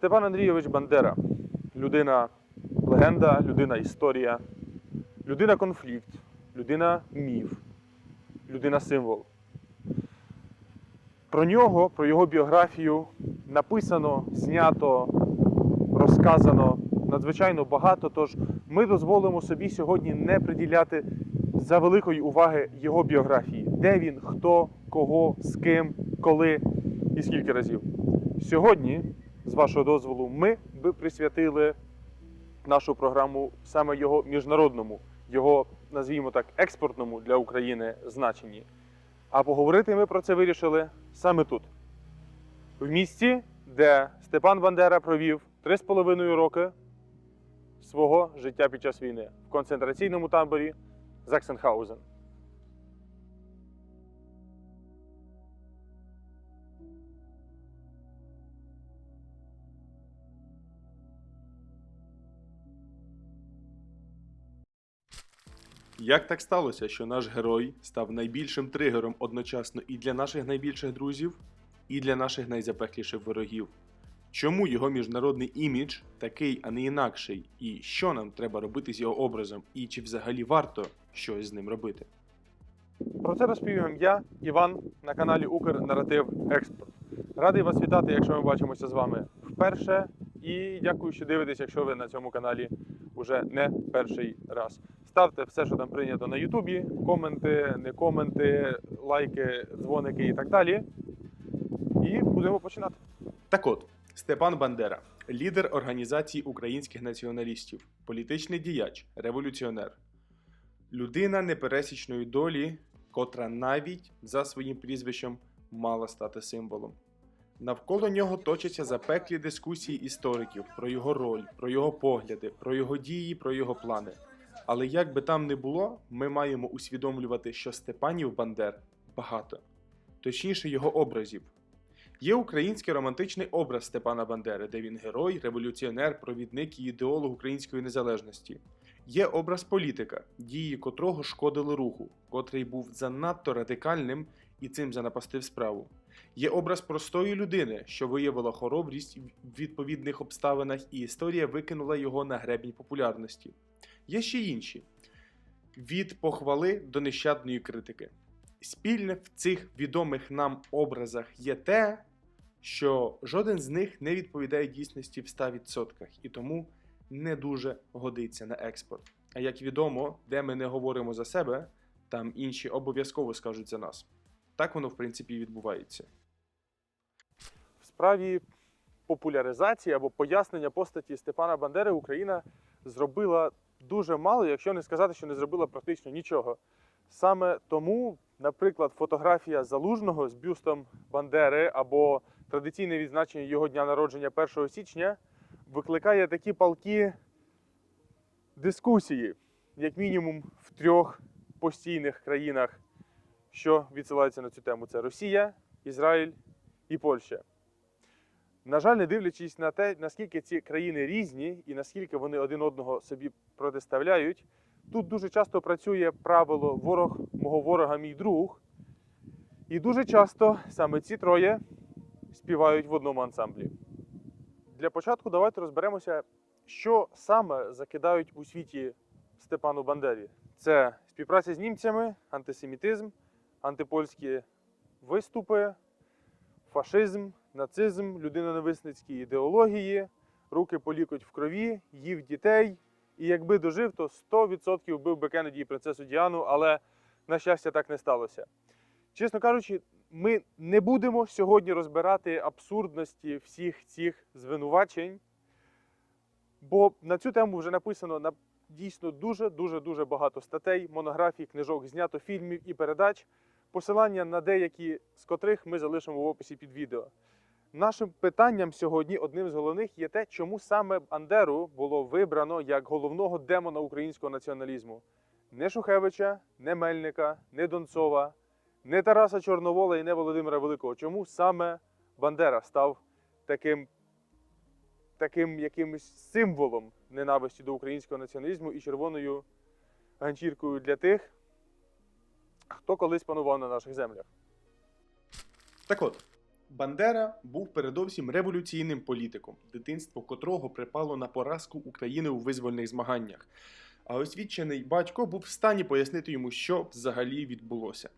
Степан Андрійович Бандера людина легенда, людина історія, людина конфлікт, людина міф, людина символ. Про нього, про його біографію написано, знято, розказано надзвичайно багато. Тож ми дозволимо собі сьогодні не приділяти за великої уваги його біографії, де він, хто, кого, з ким, коли і скільки разів. Сьогодні, з вашого дозволу, ми би присвятили нашу програму саме його міжнародному, його, назвімо так, експортному для України значенні. А поговорити ми про це вирішили саме тут, в місті, де Степан Бандера провів 3,5 роки свого життя під час війни в концентраційному таборі Заксенхаузен. Як так сталося, що наш герой став найбільшим тригером одночасно і для наших найбільших друзів, і для наших найзапекліших ворогів? Чому його міжнародний імідж такий, а не інакший? І що нам треба робити з його образом? І чи взагалі варто щось з ним робити? Про це розповім я, Іван, на каналі Укрнаратив Експорт. Радий вас вітати, якщо ми бачимося з вами вперше. І дякую, що дивитесь, якщо ви на цьому каналі вже не перший раз. Ставте все, що там прийнято на Ютубі, коменти, не коменти, лайки, дзвоники і так далі. І будемо починати. Так от, Степан Бандера, лідер організації українських націоналістів, політичний діяч, революціонер, людина непересічної долі, котра навіть за своїм прізвищем мала стати символом. Навколо нього точаться запеклі дискусії істориків про його роль, про його погляди, про його дії, про його плани. Але як би там не було, ми маємо усвідомлювати, що Степанів Бандер багато, точніше, його образів. Є український романтичний образ Степана Бандери, де він герой, революціонер, провідник і ідеолог української незалежності. Є образ політика, дії котрого шкодили руху, котрий був занадто радикальним і цим занапастив справу. Є образ простої людини, що виявила хоробрість в відповідних обставинах, і історія викинула його на гребінь популярності. Є ще інші від похвали до нещадної критики. Спільне в цих відомих нам образах є те, що жоден з них не відповідає дійсності в 100% і тому не дуже годиться на експорт. А як відомо, де ми не говоримо за себе, там інші обов'язково скажуть за нас. Так воно, в принципі, і відбувається. В справі популяризації або пояснення постаті Степана Бандери Україна зробила дуже мало, якщо не сказати, що не зробила практично нічого. Саме тому, наприклад, фотографія залужного з бюстом Бандери або традиційне відзначення його дня народження 1 січня викликає такі палкі дискусії, як мінімум в трьох постійних країнах, що відсилаються на цю тему: це Росія, Ізраїль і Польща. На жаль, не дивлячись на те, наскільки ці країни різні і наскільки вони один одного собі протиставляють, тут дуже часто працює правило ворог мого ворога мій друг. І дуже часто саме ці троє співають в одному ансамблі. Для початку давайте розберемося, що саме закидають у світі Степану Бандері. Це співпраця з німцями, антисемітизм, антипольські виступи, фашизм, нацизм, людиноненависницькі ідеології, руки по лікоть в крові, їв дітей. І якби дожив, то 100% вбив би Кеннеді і принцесу Діану, але, на щастя, так не сталося. Чесно кажучи, ми не будемо сьогодні розбирати абсурдності всіх цих звинувачень, бо на цю тему вже написано на дійсно дуже дуже дуже багато статей, монографій, книжок, знято фільмів і передач. Посилання на деякі з котрих ми залишимо в описі під відео. Нашим питанням сьогодні одним з головних є те, чому саме Бандеру було вибрано як головного демона українського націоналізму. Не Шухевича, не Мельника, не Донцова, не Тараса Чорновола і не Володимира Великого. Чому саме Бандера став таким, таким якимось символом ненависті до українського націоналізму і червоною ганчіркою для тих, хто колись панував на наших землях? Так от, Бандера був передовсім революційним політиком, дитинство котрого припало на поразку України у визвольних змаганнях. А освічений батько був в стані пояснити йому, що взагалі відбулося.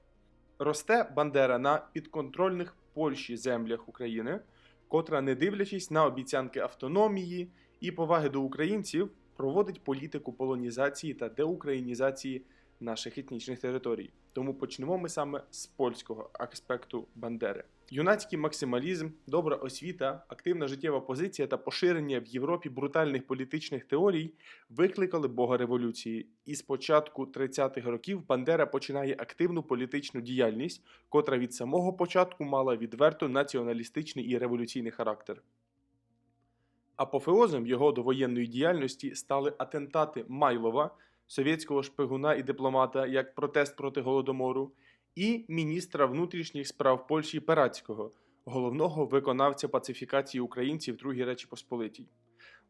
Росте Бандера на підконтрольних Польщі землях України, котра, не дивлячись на обіцянки автономії і поваги до українців, проводить політику полонізації та деукраїнізації наших етнічних територій. Тому почнемо ми саме з польського аспекту Бандери. Юнацький максималізм, добра освіта, активна життєва позиція та поширення в Європі брутальних політичних теорій викликали Бога революції. І з початку 30-х років Бандера починає активну політичну діяльність, котра від самого початку мала відверто націоналістичний і революційний характер. Апофеозом його довоєнної діяльності стали атентати Майлова, совєтського шпигуна і дипломата як протест проти голодомору, і міністра внутрішніх справ Польщі Перацького, головного виконавця пацифікації українців Другій Речі Посполитій.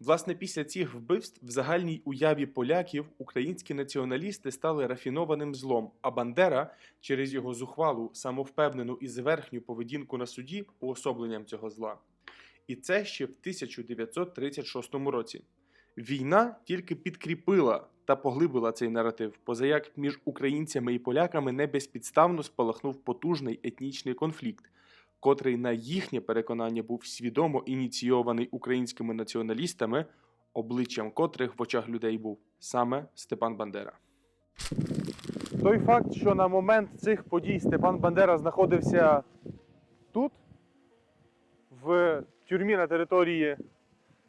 Власне, після цих вбивств в загальній уяві поляків українські націоналісти стали рафінованим злом, а Бандера через його зухвалу, самовпевнену і зверхню поведінку на суді уособленням цього зла. І це ще в 1936 році. Війна тільки підкріпила та поглибила цей наратив, позаяк між українцями і поляками не безпідставно спалахнув потужний етнічний конфлікт, котрий, на їхнє переконання, був свідомо ініційований українськими націоналістами, обличчям котрих в очах людей був саме Степан Бандера. Той факт, що на момент цих подій Степан Бандера знаходився тут, в тюрмі на території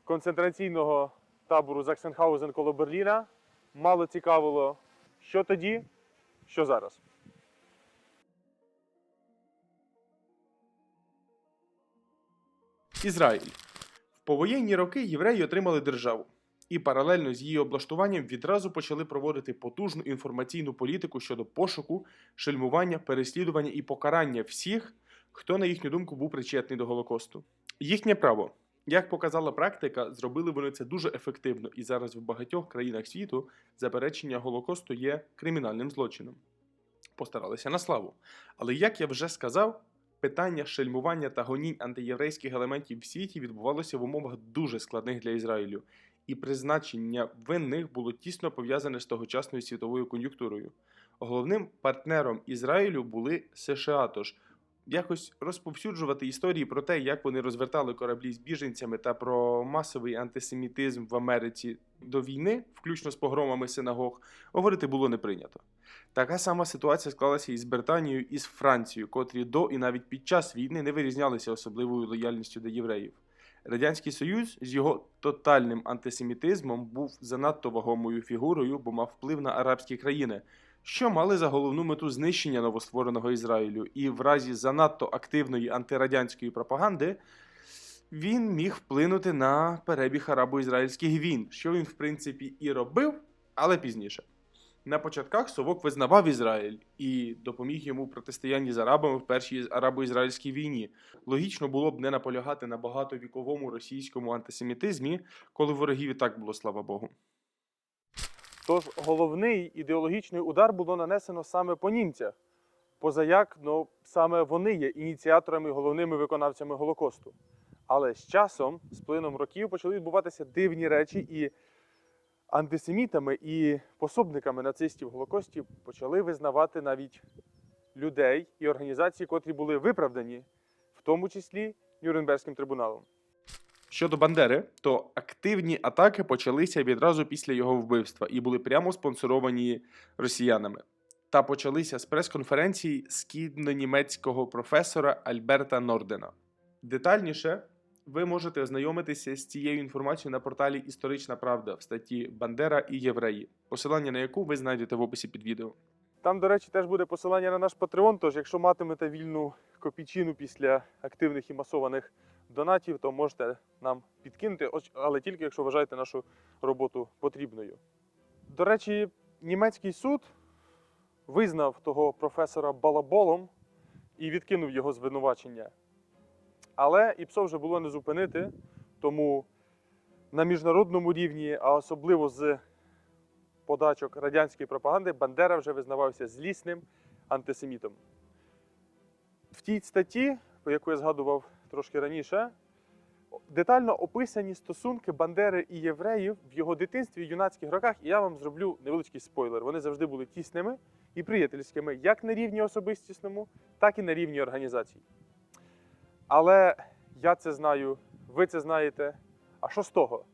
концентраційного табору Заксенхаузен коло Берліна, мало цікавило, що тоді, що зараз. Ізраїль. В повоєнні роки євреї отримали державу. І паралельно з її облаштуванням відразу почали проводити потужну інформаційну політику щодо пошуку, шельмування, переслідування і покарання всіх, хто, на їхню думку, був причетний до Голокосту. Їхнє право. Як показала практика, зробили вони це дуже ефективно, і зараз в багатьох країнах світу заперечення Голокосту є кримінальним злочином. Постаралися на славу. Але як я вже сказав, питання шельмування та гонінь антиєврейських елементів в світі відбувалося в умовах дуже складних для Ізраїлю, і призначення винних було тісно пов'язане з тогочасною світовою кон'юнктурою. Головним партнером Ізраїлю були США, тож якось розповсюджувати історії про те, як вони розвертали кораблі з біженцями та про масовий антисемітизм в Америці до війни, включно з погромами синагог, говорити було не прийнято. Така сама ситуація склалася і з Британією, і з Францією, котрі до і навіть під час війни не вирізнялися особливою лояльністю до євреїв. Радянський Союз з його тотальним антисемітизмом був занадто вагомою фігурою, бо мав вплив на арабські країни, що мали за головну мету знищення новоствореного Ізраїлю, і в разі занадто активної антирадянської пропаганди він міг вплинути на перебіг арабо-ізраїльських війн, що він, в принципі, і робив, але пізніше. На початках Совок визнавав Ізраїль і допоміг йому в протистоянні з арабами в першій арабо-ізраїльській війні. Логічно було б не наполягати на багатовіковому російському антисемітизмі, коли ворогів і так було, слава Богу. Тож головний ідеологічний удар було нанесено саме по німцях. Позаяк, ну, саме вони є ініціаторами, головними виконавцями Голокосту. Але з часом, з плином років, почали відбуватися дивні речі, і антисемітами і пособниками нацистів в Голокості почали визнавати навіть людей і організації, котрі були виправдані, в тому числі Нюрнберзьким трибуналом. Щодо Бандери, то активні атаки почалися відразу після його вбивства і були прямо спонсоровані росіянами. Та почалися з прес-конференції східно-німецького професора Альберта Нордена. Детальніше ви можете ознайомитися з цією інформацією на порталі Історична Правда в статті Бандера і Євреї, посилання на яку ви знайдете в описі під відео. Там, до речі, теж буде посилання на наш Patreon, тож якщо матимете вільну копійчину після активних і масованих донатів, то можете нам підкинути, але тільки якщо вважаєте нашу роботу потрібною. До речі, німецький суд визнав того професора балаболом і відкинув його звинувачення. Але ІПСО вже було не зупинити, тому на міжнародному рівні, а особливо з подачок радянської пропаганди, Бандера вже визнавався злісним антисемітом. В тій статті, про яку я згадував трошки раніше, детально описані стосунки Бандери і євреїв в його дитинстві і юнацьких роках. І я вам зроблю невеличкий спойлер. Вони завжди були тісними і приятельськими, як на рівні особистісному, так і на рівні організацій. Але я це знаю, ви це знаєте. А що з того?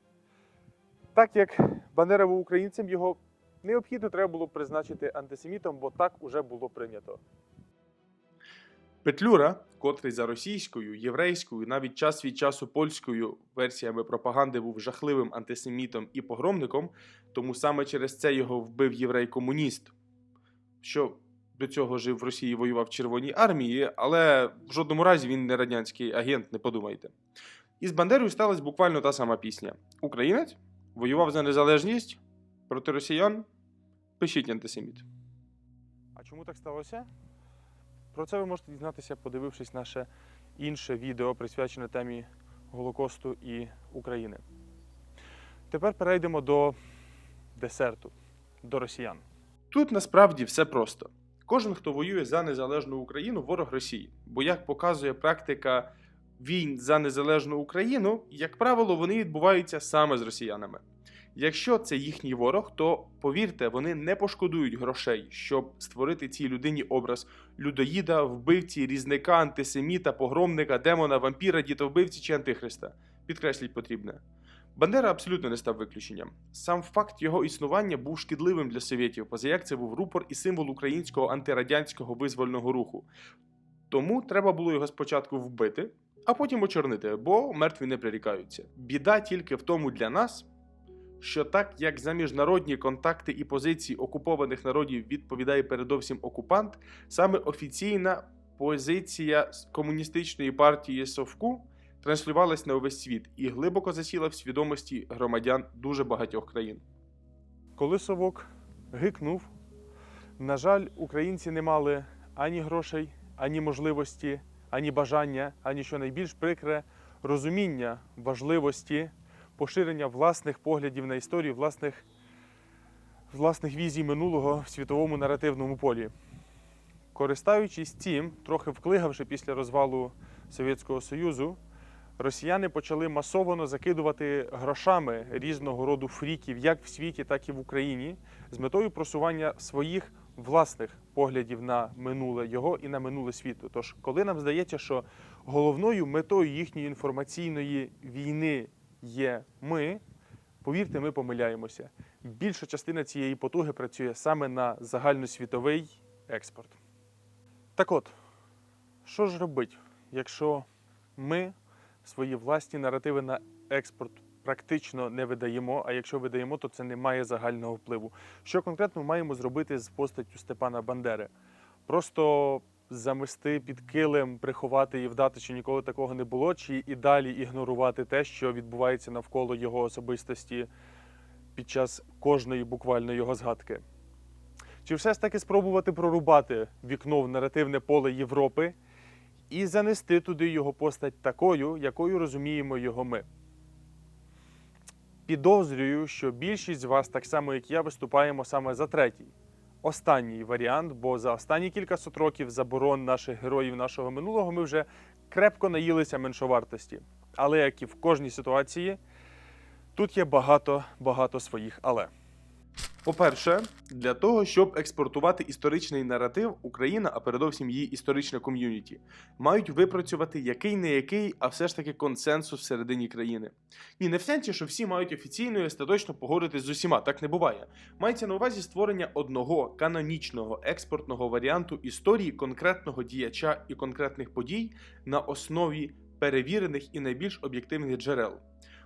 Так як Бандера був українцем, його необхідно треба було призначити антисемітом, бо так уже було прийнято. Петлюра, котрий за російською, єврейською, навіть час від часу польською версіями пропаганди був жахливим антисемітом і погромником, тому саме через це його вбив єврей-комуніст, що до цього жив в Росії, воював в Червоній армії, але в жодному разі він не радянський агент, не подумайте. І з Бандерою сталася буквально та сама пісня. Українець воював за незалежність проти росіян. Пишіть антисеміт. А чому так сталося? Про це ви можете дізнатися, подивившись наше інше відео, присвячене темі Голокосту і України. Тепер перейдемо до десерту, до росіян. Тут насправді все просто. Кожен, хто воює за незалежну Україну, ворог Росії. Бо як показує практика війн за незалежну Україну, як правило, вони відбуваються саме з росіянами. Якщо це їхній ворог, то повірте, вони не пошкодують грошей, щоб створити цій людині образ людоїда, вбивці, різника, антисеміта, погромника, демона, вампіра, дітовбивці чи антихриста. Підкресліть потрібне. Бандера абсолютно не став виключенням. Сам факт його існування був шкідливим для совєтів, поза як це був рупор і символ українського антирадянського визвольного руху. Тому треба було його спочатку вбити, а потім очорнити, бо мертві не прирікаються. Біда тільки в тому для нас, що так як за міжнародні контакти і позиції окупованих народів відповідає передовсім окупант, саме офіційна позиція комуністичної партії Совку транслювалась на увесь світ і глибоко засіла в свідомості громадян дуже багатьох країн. Коли совок гикнув, на жаль, українці не мали ані грошей, ані можливості, ані бажання, ані що найбільш прикре розуміння важливості поширення власних поглядів на історію, власних, власних візій минулого в світовому наративному полі. Користаючись цим, трохи вклигавши після розвалу Совєтського Союзу, росіяни почали масово закидувати грошами різного роду фріків, як в світі, так і в Україні, з метою просування своїх власних поглядів на минуле його і на минуле світу. Тож, коли нам здається, що головною метою їхньої інформаційної війни є ми, повірте, ми помиляємося. Більша частина цієї потуги працює саме на загальносвітовий експорт. Так от, що ж робить, якщо ми свої власні наративи на експорт практично не видаємо, а якщо видаємо, то це не має загального впливу. Що конкретно маємо зробити з постаттю Степана Бандери? Просто замести під килим, приховати і вдати, що ніколи такого не було, чи і далі ігнорувати те, що відбувається навколо його особистості під час кожної буквально його згадки. Чи все ж таки спробувати прорубати вікно в наративне поле Європи і занести туди його постать такою, якою розуміємо його ми? Підозрюю, що більшість з вас, так само як я, виступаємо саме за третій, останній варіант, бо за останні кілька сот років заборон наших героїв нашого минулого ми вже крепко наїлися меншовартості. Але як і в кожній ситуації, тут є багато багато своїх але. По-перше, для того, щоб експортувати історичний наратив, Україна, а передовсім її історичне ком'юніті, мають випрацювати який не який, а все ж таки консенсус всередині країни. Ні, не в сенсі, що всі мають офіційно і остаточно погодитись з усіма, так не буває. Мається на увазі створення одного канонічного експортного варіанту історії конкретного діяча і конкретних подій на основі перевірених і найбільш об'єктивних джерел.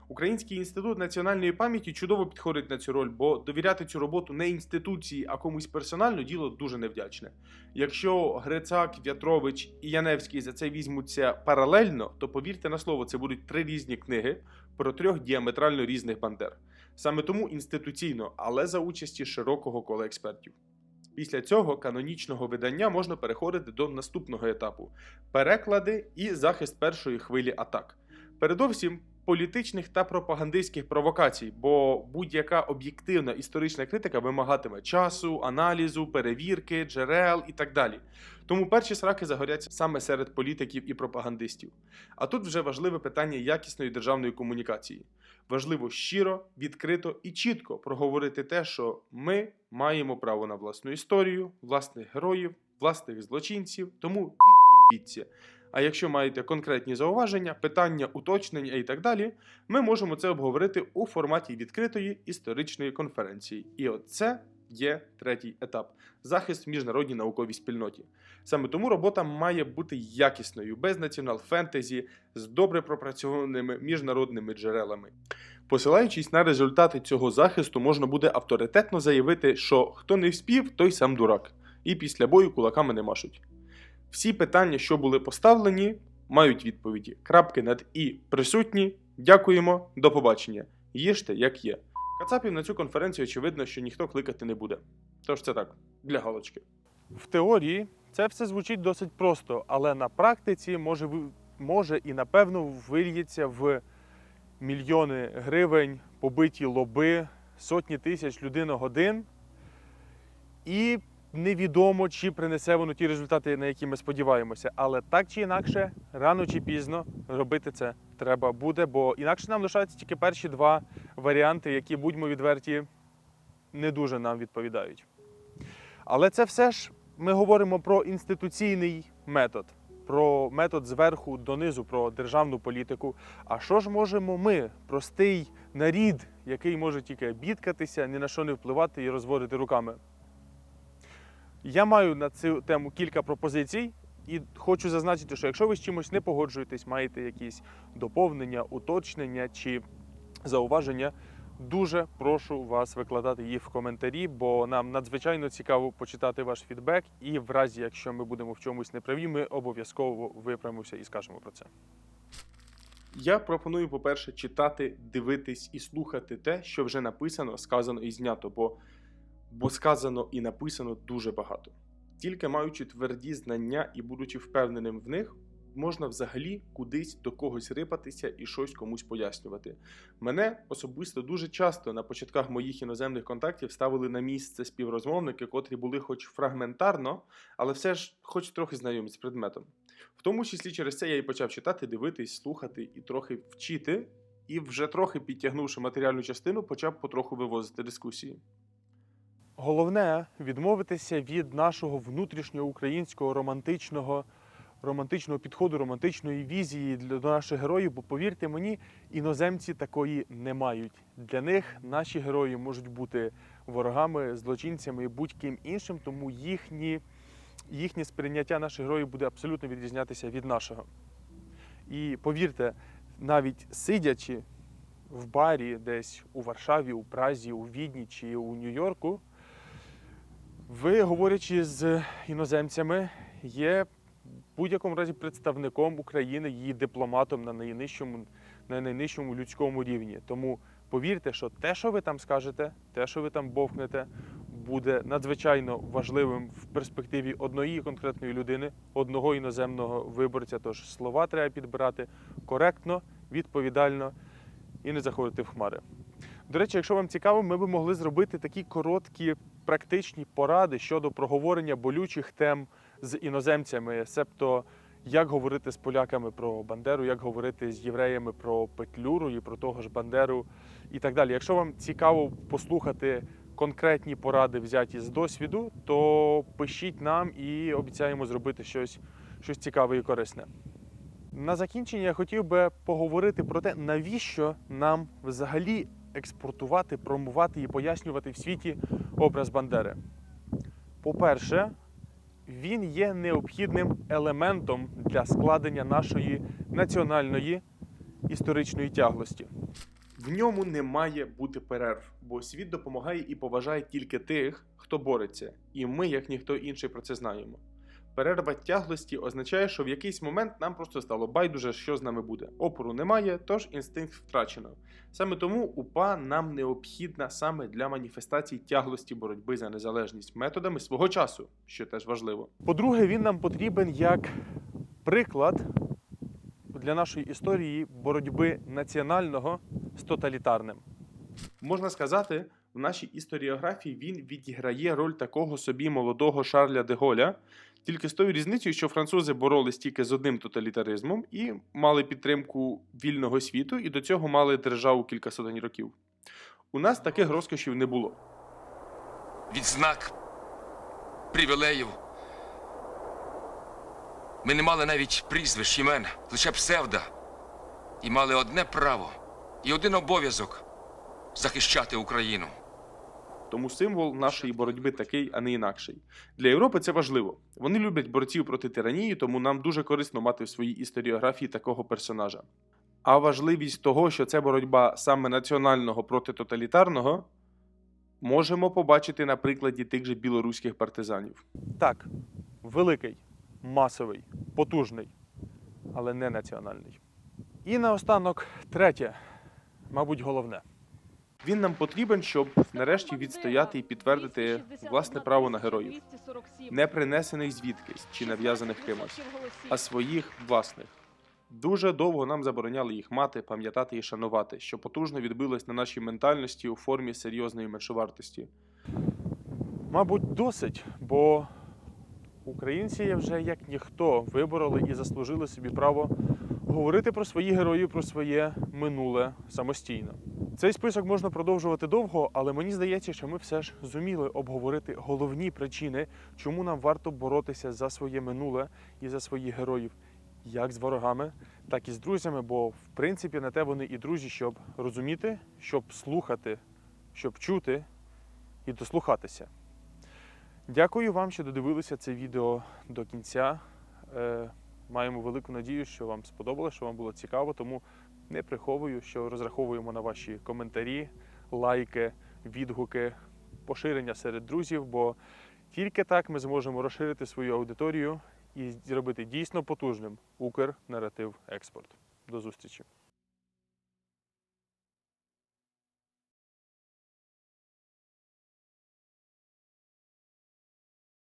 Український інститут національної пам'яті чудово підходить на цю роль, бо довіряти цю роботу не інституції, а комусь персонально діло дуже невдячне. Якщо Грицак, В'ятрович і Яневський за це візьмуться паралельно, то повірте на слово, це будуть три різні книги про трьох діаметрально різних бандер. Саме тому інституційно, але за участі широкого кола експертів. Після цього канонічного видання можна переходити до наступного етапу переклади і захист першої хвилі атак. Передовсім політичних та пропагандистських провокацій, бо будь-яка об'єктивна історична критика вимагатиме часу, аналізу, перевірки, джерел і так далі. Тому перші сраки загоряться саме серед політиків і пропагандистів. А тут вже важливе питання якісної державної комунікації. Важливо щиро, відкрито і чітко проговорити те, що ми маємо право на власну історію, власних героїв, власних злочинців, тому від'їбіться. А якщо маєте конкретні зауваження, питання, уточнення і так далі, ми можемо це обговорити у форматі відкритої історичної конференції. І от це є третій етап захист в міжнародній науковій спільноті. Саме тому робота має бути якісною, без націонал фентезі, з добре пропрацьованими міжнародними джерелами. Посилаючись на результати цього захисту, можна буде авторитетно заявити, що хто не вспів, той сам дурак, і після бою кулаками не машуть. Всі питання, що були поставлені, мають відповіді. Крапки над і присутні. Дякуємо, до побачення. Їжте, як є. Кацапів на цю конференцію очевидно, що ніхто кликати не буде. Тож це так, для галочки. В теорії це все звучить досить просто, але на практиці може, може і напевно вильється в мільйони гривень, побиті лоби, сотні тисяч людиногодин. І невідомо, чи принесе воно ті результати, на які ми сподіваємося. Але так чи інакше, рано чи пізно робити це треба буде, бо інакше нам лишаються тільки перші два варіанти, які, будьмо відверті, не дуже нам відповідають. Але це все ж ми говоримо про інституційний метод, про метод зверху донизу, про державну політику. А що ж можемо ми, простий нарід, який може тільки бідкатися, ні на що не впливати і розводити руками? Я маю на цю тему кілька пропозицій. І хочу зазначити, що якщо ви з чимось не погоджуєтесь, маєте якісь доповнення, уточнення чи зауваження, дуже прошу вас викладати їх в коментарі, бо нам надзвичайно цікаво почитати ваш фідбек. І в разі, якщо ми будемо в чомусь неправі, ми обов'язково виправимося і скажемо про це. Я пропоную, по-перше, читати, дивитись і слухати те, що вже написано, сказано і знято, бо, бо сказано і написано дуже багато. Тільки маючи тверді знання і будучи впевненим в них, можна взагалі кудись до когось рипатися і щось комусь пояснювати. Мене особисто дуже часто на початках моїх іноземних контактів ставили на місце співрозмовники, котрі були хоч фрагментарно, але все ж хоч трохи знайомі з предметом. В тому числі через це я і почав читати, дивитись, слухати і трохи вчити, і вже трохи підтягнувши матеріальну частину, почав потроху вивозити дискусії. Головне відмовитися від нашого внутрішнього українського романтичного, романтичного підходу, романтичної візії до наших героїв, бо повірте мені, іноземці такої не мають. Для них наші герої можуть бути ворогами, злочинцями і будь-ким іншим, тому їхні, їхнє сприйняття наших героїв буде абсолютно відрізнятися від нашого. І повірте, навіть сидячи в барі десь у Варшаві, у Празі, у Відні чи у Нью-Йорку, ви, говорячи з іноземцями, є в будь-якому разі представником України, її дипломатом на найнижчому, на найнижчому людському рівні. Тому повірте, що те, що ви там скажете, те, що ви там бовкнете, буде надзвичайно важливим в перспективі одної конкретної людини, одного іноземного виборця. Тож слова треба підбирати коректно, відповідально і не заходити в хмари. До речі, якщо вам цікаво, ми би могли зробити такі короткі практичні поради щодо проговорення болючих тем з іноземцями, себто як говорити з поляками про Бандеру, як говорити з євреями про Петлюру і про того ж Бандеру і так далі. Якщо вам цікаво послухати конкретні поради, взяті з досвіду, то пишіть нам і обіцяємо зробити щось, щось цікаве і корисне. На закінчення я хотів би поговорити про те, навіщо нам взагалі експортувати, промувати і пояснювати в світі образ Бандери. По-перше, він є необхідним елементом для складення нашої національної історичної тяглості. В ньому не має бути перерв, бо світ допомагає і поважає тільки тих, хто бореться, і ми, як ніхто інший, про це знаємо. Перерва тяглості означає, що в якийсь момент нам просто стало байдуже, що з нами буде. Опору немає, тож інстинкт втрачено. Саме тому УПА нам необхідна саме для маніфестацій тяглості боротьби за незалежність методами свого часу, що теж важливо. По-друге, він нам потрібен як приклад для нашої історії боротьби національного з тоталітарним. Можна сказати, в нашій історіографії він відіграє роль такого собі молодого Шарля де Голля, тільки з тою різницею, що французи боролись тільки з одним тоталітаризмом і мали підтримку вільного світу, і до цього мали державу кілька сотень років. У нас таких розкошів не було. відзнак, привілеїв. Ми не мали навіть прізвищ імен, лише псевда. І мали одне право і один обов'язок захищати Україну. Тому символ нашої боротьби такий, а не інакший. Для Європи це важливо. Вони люблять борців проти тиранії, тому нам дуже корисно мати в своїй історіографії такого персонажа. А важливість того, що це боротьба саме національного проти тоталітарного, можемо побачити на прикладі тих же білоруських партизанів. Так, великий, масовий, потужний, але не національний. І наостанок, третє, мабуть, головне. Він нам потрібен, щоб нарешті відстояти і підтвердити власне право на героїв, не принесених звідкись чи нав'язаних кимось, а своїх власних. Дуже довго нам забороняли їх мати, пам'ятати і шанувати, що потужно відбилось на нашій ментальності у формі серйозної меншовартості. Мабуть, досить, бо українці вже як ніхто вибороли і заслужили собі право говорити про свої героїв, про своє минуле самостійно. Цей список можна продовжувати довго, але мені здається, що ми все ж зуміли обговорити головні причини, чому нам варто боротися за своє минуле і за своїх героїв, як з ворогами, так і з друзями. Бо в принципі на те вони і друзі, щоб розуміти, щоб слухати, щоб чути і дослухатися. Дякую вам, що додивилися це відео до кінця. Е, маємо велику надію, що вам сподобалося, що вам було цікаво. Тому не приховую, що розраховуємо на ваші коментарі, лайки, відгуки, поширення серед друзів, бо тільки так ми зможемо розширити свою аудиторію і зробити дійсно потужним Укрнаратив експорт. До зустрічі!